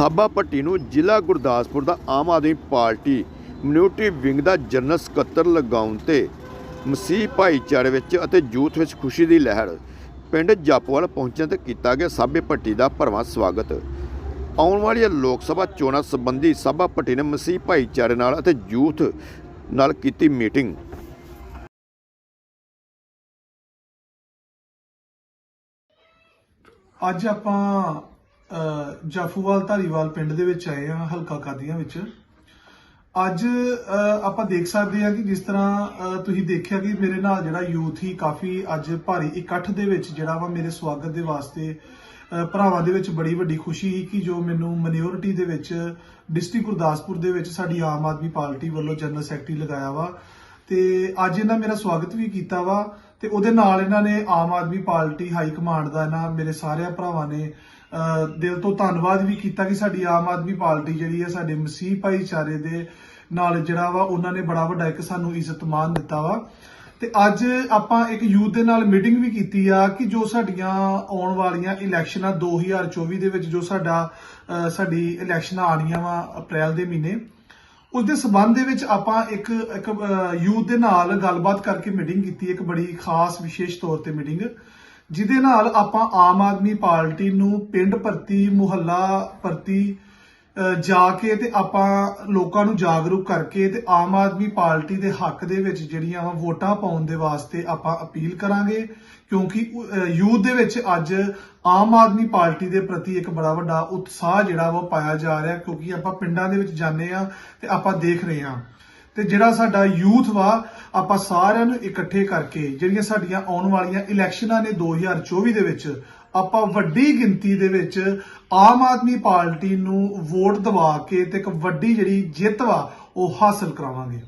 ਸਾਬਾ ਭੱਟੀ ਨੂੰ ਜ਼ਿਲ੍ਹਾ ਗੁਰਦਾਸਪੁਰ ਦਾ ਆਮ ਆਦਮੀ ਪਾਰਟੀ ਮਿਊਨਿਟੀ ਵਿੰਗ ਦਾ ਜਨਰਲ ਸਕੱਤਰ ਲਗਾਉਣ ਤੇ ਮਸੀਹ ਭਾਈਚਾਰੇ ਵਿੱਚ ਅਤੇ ਜੂਥ ਵਿੱਚ ਖੁਸ਼ੀ ਦੀ ਲਹਿਰ ਪਿੰਡ ਜਾਪੋਵਾਲ ਪਹੁੰਚਣ ਤੇ ਕੀਤਾ ਗਿਆ ਸਾਬੇ ਭੱਟੀ ਦਾ ਭਰਵਾਂ ਸਵਾਗਤ। ਆਉਣ ਵਾਲੀਆਂ ਲੋਕ ਸਭਾ ਚੋਣਾਂ ਸੰਬੰਧੀ ਸਾਬਾ ਭੱਟੀ ਨੇ ਮਸੀਹ ਭਾਈਚਾਰੇ ਨਾਲ ਅਤੇ ਜੂਥ ਨਾਲ ਕੀਤੀ ਮੀਟਿੰਗ। ਅੱਜ ਆਪਾਂ ਜਾਫੂਵਾਲ ਧਾਰੀਵਾਲ ਪਿੰਡ ਦੇ ਵਿੱਚ ਆਏ ਹਾਂ ਹਲਕਾ ਕਾਦੀਆਂ ਵਿੱਚ। ਅੱਜ ਆਪਾਂ ਦੇਖ ਸਕਦੇ ਹਾਂ ਕਿ ਜਿਸ ਤਰ੍ਹਾਂ ਤੁਸੀਂ ਦੇਖਿਆ ਕਿ ਮੇਰੇ ਨਾਲ ਜਿਹੜਾ ਯੂਥ ਹੀ ਕਾਫੀ ਅੱਜ ਭਾਰੀ ਇਕੱਠ ਦੇ ਵਿੱਚ ਜਿਹੜਾ ਵਾ ਮੇਰੇ ਸਵਾਗਤ ਦੇ ਵਾਸਤੇ ਭਰਾਵਾਂ ਦੇ ਵਿੱਚ ਬੜੀ ਵੱਡੀ ਖੁਸ਼ੀ ਸੀ ਕਿ ਜੋ ਮੈਨੂੰ ਮਿਨੋਰਿਟੀ ਦੇ ਵਿੱਚ, ਡਿਸਟ੍ਰਿਕਟ ਗੁਰਦਾਸਪੁਰ ਦੇ ਵਿੱਚ ਸਾਡੀ ਆਮ ਆਦਮੀ ਪਾਰਟੀ ਵੱਲੋਂ ਜਨਰਲ ਸੈਕਟਰੀ ਲਗਾਇਆ ਵਾ। ਤੇ ਅੱਜ ਇਹਨਾਂ ਮੇਰਾ ਸਵਾਗਤ ਵੀ ਕੀਤਾ ਵਾ ਤੇ ਉਹਦੇ ਨਾਲ ਇਹਨਾਂ ਨੇ ਆਮ ਆਦਮੀ ਪਾਰਟੀ ਹਾਈ ਕਮਾਂਡ ਦਾ ਇਹਨਾਂ ਮੇਰੇ ਸਾਰਿਆਂ ਭਰਾਵਾਂ ਨੇ ਦਿਲ ਤੋਂ ਧੰਨਵਾਦ ਵੀ ਕੀਤਾ ਕਿ ਸਾਡੀ ਆਮ ਆਦਮੀ ਪਾਰਟੀ ਜਿਹੜੀ ਹੈ ਸਾਡੇ ਮਸੀਹ ਭਾਈਚਾਰੇ ਦੇ ਨਾਲ ਜਿਹੜਾ ਵਾ ਉਹਨਾਂ ਨੇ ਬੜਾ ਵੱਡਾ ਇੱਕ ਸਾਨੂੰ ਇੱਜ਼ਤ ਮਾਨ ਦਿੱਤਾ ਵਾ। ਤੇ ਅੱਜ ਆਪਾਂ ਇੱਕ ਯੂਥ ਦੇ ਨਾਲ ਮੀਟਿੰਗ ਵੀ ਕੀਤੀ ਆ ਕਿ ਜੋ ਸਾਡੀਆਂ ਆਉਣ ਵਾਲੀਆਂ ਇਲੈਕਸ਼ਨਾਂ 2024 ਦੇ ਵਿੱਚ ਜੋ ਸਾਡਾ ਸਾਡੀ ਇਲੈਕਸ਼ਨਾਂ ਆਣੀਆਂ ਵਾ ਅਪ੍ਰੈਲ ਦੇ ਮਹੀਨੇ ਉਸ ਦੇ ਸਬੰਧ ਦੇ ਵਿੱਚ ਆਪਾਂ ਇੱਕ ਇੱਕ ਯੂਥ ਦੇ ਨਾਲ ਗੱਲਬਾਤ ਕਰਕੇ ਮੀਟਿੰਗ ਕੀਤੀ, ਇੱਕ ਬੜੀ ਖਾਸ ਵਿਸ਼ੇਸ਼ ਤੌਰ ਤੇ ਮੀਟਿੰਗ ਜਿਹਦੇ ਨਾਲ ਆਪਾਂ ਆਮ ਆਦਮੀ ਪਾਰਟੀ ਨੂੰ ਪਿੰਡ ਭਰਤੀ, ਮੁਹੱਲਾ ਭਰਤੀ ਜਾ ਕੇ ਤੇ ਆਪਾਂ ਲੋਕਾਂ ਨੂੰ ਜਾਗਰੂਕ ਕਰਕੇ ਤੇ ਆਮ ਆਦਮੀ ਪਾਰਟੀ ਦੇ ਹੱਕ ਦੇ ਵਿੱਚ ਜਿਹੜੀਆਂ ਵਾ ਵੋਟਾਂ ਪਾਉਣ ਦੇ ਵਾਸਤੇ ਆਪਾਂ ਅਪੀਲ ਕਰਾਂਗੇ। ਕਿਉਂਕਿ ਯੂਥ ਦੇ ਵਿੱਚ ਅੱਜ ਆਮ ਆਦਮੀ ਪਾਰਟੀ ਦੇ ਪ੍ਰਤੀ ਇੱਕ ਬੜਾ ਵੱਡਾ ਉਤਸ਼ਾਹ ਜਿਹੜਾ ਵਾ ਪਾਇਆ ਜਾ ਰਿਹਾ ਕਿਉਂਕਿ ਆਪਾਂ ਪਿੰਡਾਂ ਦੇ ਵਿੱਚ ਜਾਂਦੇ ਆ ਤੇ ਆਪਾਂ ਦੇਖ ਰਹੇ ਆ ਤੇ ਜਿਹੜਾ ਸਾਡਾ ਯੂਥ ਵਾ, ਆਪਾਂ ਸਾਰਿਆਂ ਨੂੰ ਇਕੱਠੇ ਕਰਕੇ ਜਿਹੜੀਆਂ ਸਾਡੀਆਂ ਆਉਣ ਵਾਲੀਆਂ ਇਲੈਕਸ਼ਨਾਂ ਨੇ 2024 ਦੇ ਵਿੱਚ ਆਪਾਂ ਵੱਡੀ ਗਿਣਤੀ ਦੇ ਵਿੱਚ ਆਮ ਆਦਮੀ ਪਾਰਟੀ ਨੂੰ ਵੋਟ ਦਵਾ ਕੇ ਤੇ ਇੱਕ ਵੱਡੀ ਜਿਹੜੀ ਜਿੱਤ ਵਾ, ਉਹ ਹਾਸਲ ਕਰਾਵਾਂਗੇ।